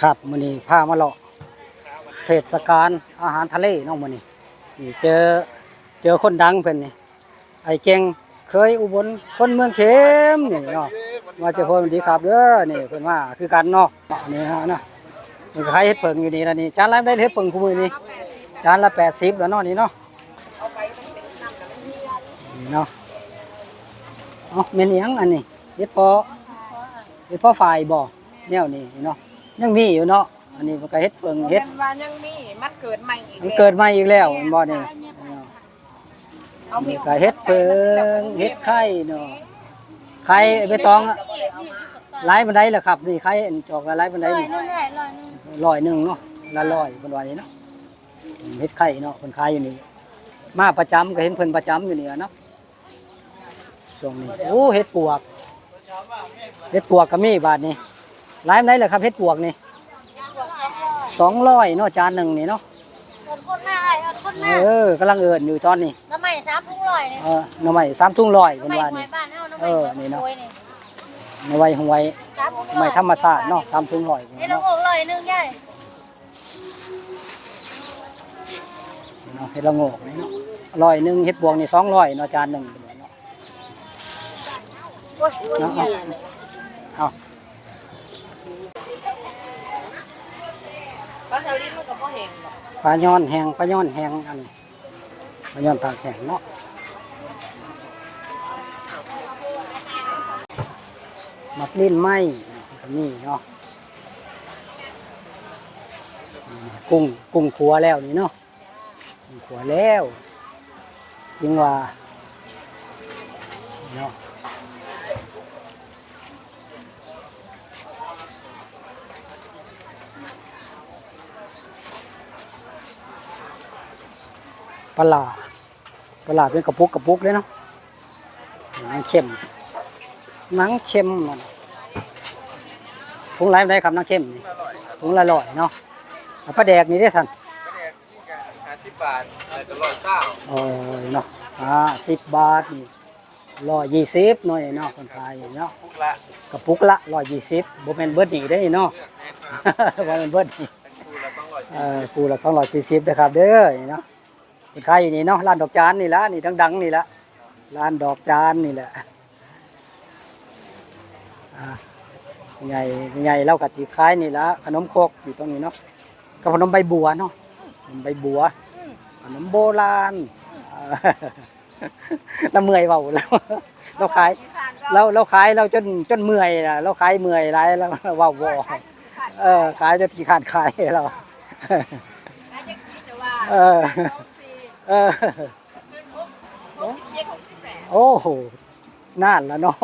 ครับมื้อนี้พามาเลาะเทศกาลอาหารทะเลเนาะมื้อนี้นี่เจอเจอคนดังเพิ่นนี่ไอ้เก่งเคยอุบลคนเมืองเข็มนี่เนาะมาเจอเพิ่นดีครับเด้อนี่เพิ่นมาคือกันเนาะนี่ฮะนะมันขายเฮ็ดเปิงอยู่นี่แล้วนี่จานละได้เฮ็ดเปิงคู่มื้อนี้จานละ80แล้วเนาะนี่เนาะนี่เนาะเอ้าแม่นยังอันนี้เฮ็ดพอเฮ็ดพอฝ่ายบ่แนวนี้เนาะ ยังมีอยู่เนาะอันนี้มันก็เฮ็ดเปิงเฮ็เฮ็ดดว่ายังมีมันเกิดใหม่อีกมันแล้วเกิดมาอีกแล้วมันบ่นี่เอามีนี่ก็เฮ็ดเพิงเฮ็ดไข่เนาะไข่ใบตองอะหลายบันไดล่ะครับนี่ไข่อันจอกละหลายบันไดลอยนี่นู่นได้ลอยนู่นร้อยหนึงเนาะละร้อยเพิ่นว่านี่เนาะอืมเฮ็ดไข่เนาะเพิ่นขายอยู่นี่มาประจำก็เห็นเพิ่นประจำอยู่นี่อะเนาะช่วงนี้โอ้เฮ็ดปวกเฮ็ดปวกก็มีบาทนี่ หลายบันไดล่ะครับเฮ็ดปวกนี่บวกสองร้อย200เนาะจานหนึงนี่เนาะเงินคนหน้าไอ้เงินคนหน้าเออกำลังเอิ้นอยู่ตอนนี้น้ำใหม่สามพุงร้อยเนี่ยเออหน่อไม้สามทุ่งร้อยเพิ่นน้ำใหม่ว่าหวนี่ยบ้านเฮาน้ำใหเอม่อสวนนี่เนาะโวยนี่ในไว้หวยสามพุงร้อยไม่ธรรมชาติเนาะสามทุ่งร้อยไอ้น้องเนาะโอ่งร้อยหนึงใหญ่เนาะเฮ็ดละโงกนี่เนาะร้อยหนึ่งเฮ็ดบวงนี่สองร้อยเนาะจานหนึ่งเนาะโอ้ยเนาะเอาเอาปลาสลิดมันก็บ่แห้งหรอก ป ลาย้อนแหงปลาย้อนแหงอันนี้ปลาย้อนตากแหงเนาะมักลิ้นไหมก็มีเนาะกุ้งกุ้งขัวแล้วนี่เนาะกุ้งขัวแล้วจริงว่าเนาะ ปลาร้าปลาร้าเป็นกระปุกกระปุกเลยเนาะหนังเค็มหนังเค็มมันถุงไรไม่ได้ครับหนังเค็มนี่ถุงละร้อยเนาะเอาปลาแดกนี่ได้สันห้าสิบบาทแต่จะร้อยเก้าโอ้ยเนาะอ่าสิบบาทนี่ร้อยยี่สิบหน่อยเนาะคนขายเนาะพุกละกระปุกละร้อยยี่สิบบ่แม่นเบิดดีได้เนาะบ่แม่นเบิดดีเป็นคู่ละต้องร้อยเออปูละสองร้อยสี่สิบนะครับเด้อนี่เนาะ คนขายอยู่นี่เนาะร้านดอกจานนี่ละนี่ดังๆนี่ละร้านดอกจานนี่แหละอ่าใหญ่ใหญ่เล่ากับจีคล้ายนี่ละขนมครกอยู่ตรงนี้เนาะกับขนมใบบัวเนาะขนมใบบัวขนมโบราณอ่าเราเมื่อยเบาแล้วเราขายเราเราขายเราจนจนเมื่อยนะเราขายเมื่อยไรแล้วเว้าบ่เออขายจนขี้ขาดขายเราเออ เออโอ้โหน่านแล้วเนาะ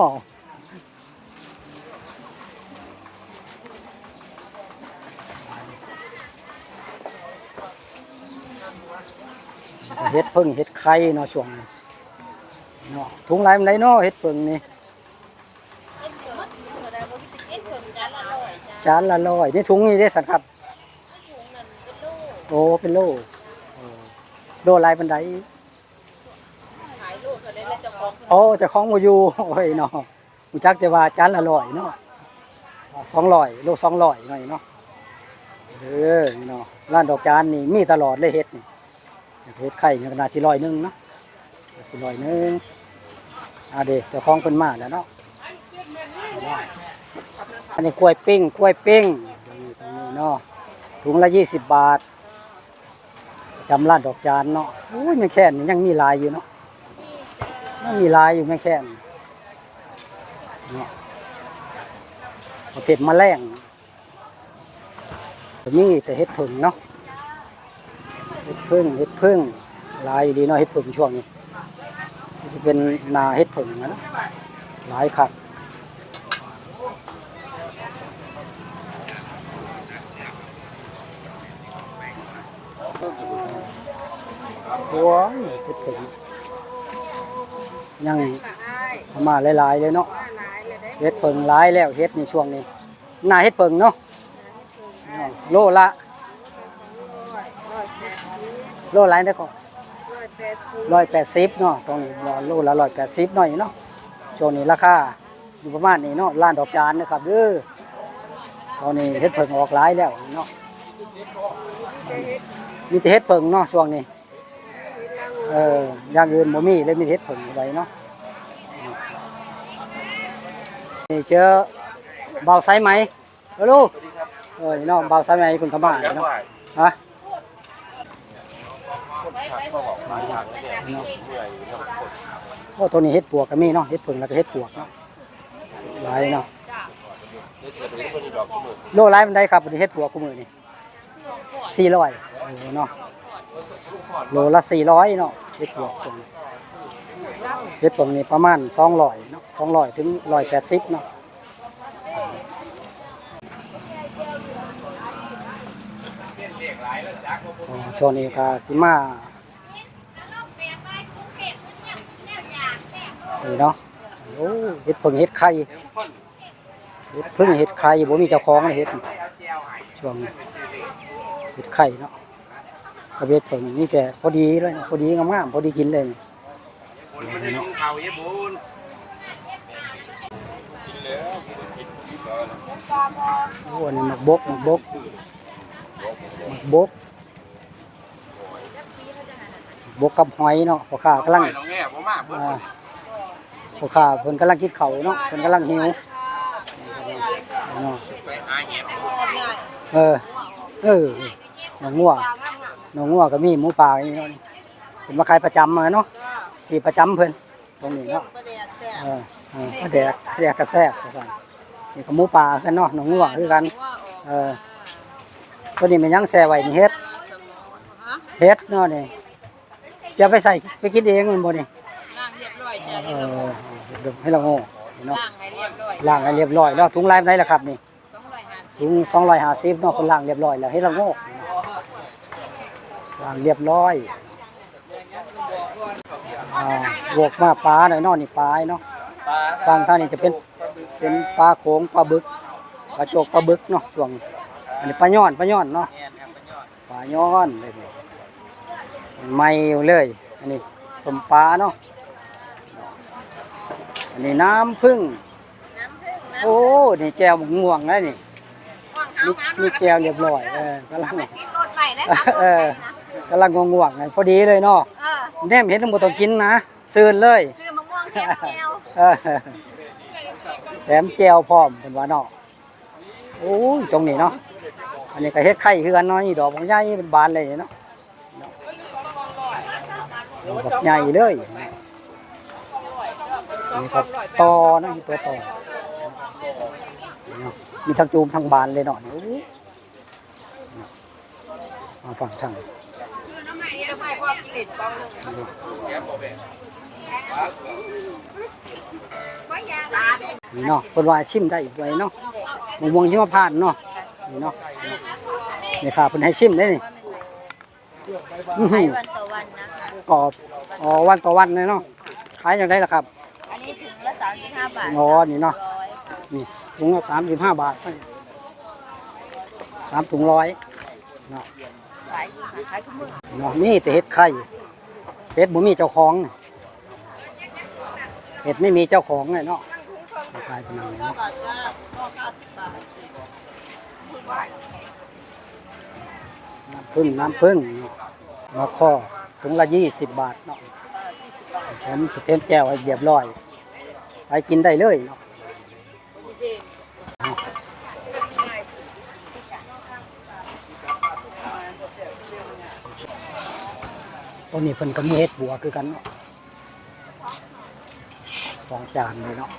เฮ็ดเพิ่งเฮ็ดไข่เนาะช่วงนี้เนาะถุงไรมันไรเนาะเฮ็ดเพิ่งนี่จานละร้อยนี่ถุงนี่ได้สักครับ โอ้เป็นโล โลลายบันไดขายลูกเท่านั้นแล้องโอ้เจะคล้าของมาอยู่โอ้ยเนาะมูจักแต่ว่าจานละร้อยเนาะสองร้อยโลสองร้อยหน่อยเนาะเออเนาะร้านดอกจานนี่มีตลอดเลยเฮ็ดนี่เฮ็ดไข่นี่ก็น่าสิร้อยหนึงเนาะน่าสิร้อยหนึงอ่าเด็กเจ้าของเพิ่นมาแล้วเนาะอันนี้กล้วยปิ้งกล้วยปิ้งนี่ตรงนี้เนาะถุงละยี่สิบบาท จำร้านดอกจานเนาะโอ้ยไม่แค่นยังมีลายอยู่เนาะมันมีลายอยู่ไม่แค่นเนี่ยประเภทแมลงนี่แต่เห็ดผึ่งเนาะเห็ดพึ่งเห็ดพึ่งลายดีเนาะเห็ดผึ่งช่วงนี้จะเป็นนาเห็ดผึ่งนะเนาะหลายครั บโอ้ยเห็ดผึ่งยังมาหลายๆเลยเนาะเฮ็ดเพิงหลายแล้วเฮ็ดในช่วงนี้หน้าเฮ็ดเพิงเนาะโลละโลละได้ก็ร้อยแปดสิบเนาะตรงนี้โลละร้อยแปดสิบหน่อยเนาะช่วงนี้ราคาอยู่ประมาณนี้เนาะร้านดอกจานนะครับเด้อตอนนี้เฮ็ดเพิ่งออกหลายแล้วเนาะ มีแต่เฮ็ดเพิ่งเนาะช่วงนี้เอออย่างอื่นบ่มีเลยมีเฮ็ดเพิงไว้เนาะนี่เจอเบาไซไหมเออลูกเออนี่เนาะเบาไซไหมเพิ่นก็มาเนาะฮะโอ้ตัวนี้เฮ็ดปวกก็มีเนาะเฮ็ดผึ่งแล้วก็เฮ็ดปวกเนาะหลายเนาะโลหลมันได้ครับอันเฮ็ดปวกกูมือนี่ สี่ร้อยเนาะโลละสี่ร้อยเนาะเฮ็ดปวกตรงนี้เฮ็ดปวกนี่ประมาณสองร้อยเนาะสองร้อยถึงร้อยแปดสิบเนาะอ๋อช่วงนี้ก็สิมานี่เนาะโอ้เห็ดเพิ่งเห็ดไข่เห็ดเพิ่งเห็ดไข่บ่มีเจ้าของเลยเห็ดช่วง เห็ดไข่เนาะกระเบ็ดเพิ่งนี่แกพอดีเลยนะพอดีงามๆพอดีกินเลยนี่เนาะข้าวเยบุญโอ้อันนี้หมักบกหมักบกหมักบกบกกับหอยเนาะพ่อข้ากำลังน้องแง่บ่มากเพิ่นอ่าพ่อข้าเพิ่นกำลังกินข้าวเนาะเพิ่นกำลังหิวเนาะไปหาเห็ดเออ เออ หนองงัวหนองงัวก็มีหมูป่าอย่างนี้เนาะเป็นมาขายประจำมาเนาะที่ประจำเพิ่นตรงนี้เนาะเออเออก็แดกแดกกระแซบกันนี่ก็หมูป่ากันเนาะหนองงัวคือกันเออตัวนี้มันยังแซ่ไว้นี่เฮ็ดเฮ็ดเนาะนี่เสียไปใส่ไปกินเองมันบ่นี่ล่างเรียบร้อยจ้ะเออเดี๋ยวให้เราโง่เนาะล่างให้เรียบร้อยล้างให้เรียบร้อยแล้วถุงลายมันได้แล้วครับนี่สองร้อยห้าสิบถุง250เนาะคนล้างเรียบร้อยแล้วให้เราโง่ล้างเรียบร้อยอ่าบวกมาปลาหน่อยเนาะนี่ปลาเนาะปลาฟังท่างนี่จะเป็นเป็นปลาโขงปลาบึกปลาโจกปลาบึกเนาะช่วงอันนี้ปลาย้อนปลาย้อนเนาะแง่ครับเป็นยอดปลาย้อนเลยนี่ไม่เลยอันนี้สมปลาเนาะอันนี้น้ำผึ้งโอ้นี่แจวหมกม่วงนะนี่นี่นี่แจวเรียบร้อยเออกำลังติดรถใหม่ได้เออ กำลังง่วงๆไงพอดีเลยเนาะเออแนมเห็นทั้งหมดต้องกินนะซื่นเลยซื้อมะม่วงแก้วแก้วเออแถมแจวพร้อมเป็นว่าเนาะโอ้ยตรงนี้เนาะอันนี้ก็เฮ็ดไข่คือกันเนาะนี่ดอกของใหญ่เป็นบานเลยเนาะดอกใหญ่เลยนี่ครับตอนะนี่ตัวตอเนาะมีทั้งจูมทั้งบานเลยเนาะนี่โอ้ยมาฝั่งทางน้ำใหม่น้ำ ใหม่พอกินเด็ดเบาหนึ่งแง่บ่แบ่งนี่เนาะเพิ่นว่าชิมได้อีกไว้เนาะมะม่วงหิมพานต์เนาะนี่เนาะนี่ค่ะเพิ่นให้ชิมได้นี่อื้อหือวันต่อวันนะคะกรอบอ๋อวันต่อวันเลยเนาะขายอย่างไรล่ะครับ อันนี้ถึงละสามสิบห้าบาทอ๋อนี่เนาะร้อยนี่ถุงละสามสิบห้าบาทสามถุงร้อยเนาะ ขายขายทุกมื้อเนาะนี่แต่เห็ดไข่เห็ดบ่มีเจ้าของนี่เห็ดไม่มีเจ้าของเลยเนาะขายเป็นยังไงเนาะน้ำพึ่งน้ำพึ่งมาข้อถุงละยี่สิบบาทเนาะผมเต็มแก้วให้เรียบร้อย ไปกินได้เลยเนาะ ตัวนี้เพิ่นก็มีเฮ็ดบัวคือกันเนาะสองจานเลยเนาะ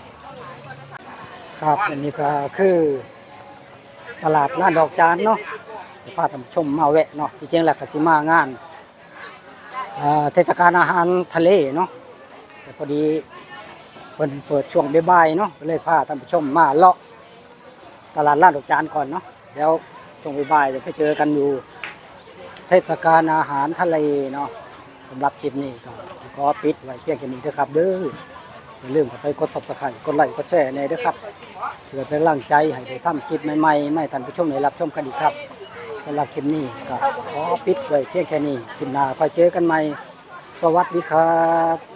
ครับอันนี้ก็คือตลาดร้านดอกจานเนาะพาท่านผู้ชมมาแวะเนาะที่จริงแล้วก็สิมางานเอ่อเทศกาลอาหารทะเลเนาะแต่พอดีเพิ่นเปิดช่วงบ่ายๆเนาะก็เลยพาท่านผู้ชมมาเลาะตลาดลาดดอกจานก่อนเนาะแล้วช่วงบ่ายๆจะไปเจอกันอยู่เทศกาลอาหารทะเลเนาะสำหรับคลิปนี้ก็ขอปิดไว้เพียงแค่นี้เด้อครับ เด้ออย่าลืมกดไปกดสับสไครต์กดไลค์กดแชร์ในเด้อครับเพื่อเป็นกำลังใจให้ได้ทำคลิปใหม่ๆไม่ท่านผู้ชมได้รับชมกันอีกครับสำหรับคลิปนี้ก็ขอปิดไว้เพียงแค่นี้คลิปหน้าค่อยเจอกันใหม่ สวัสดีครับ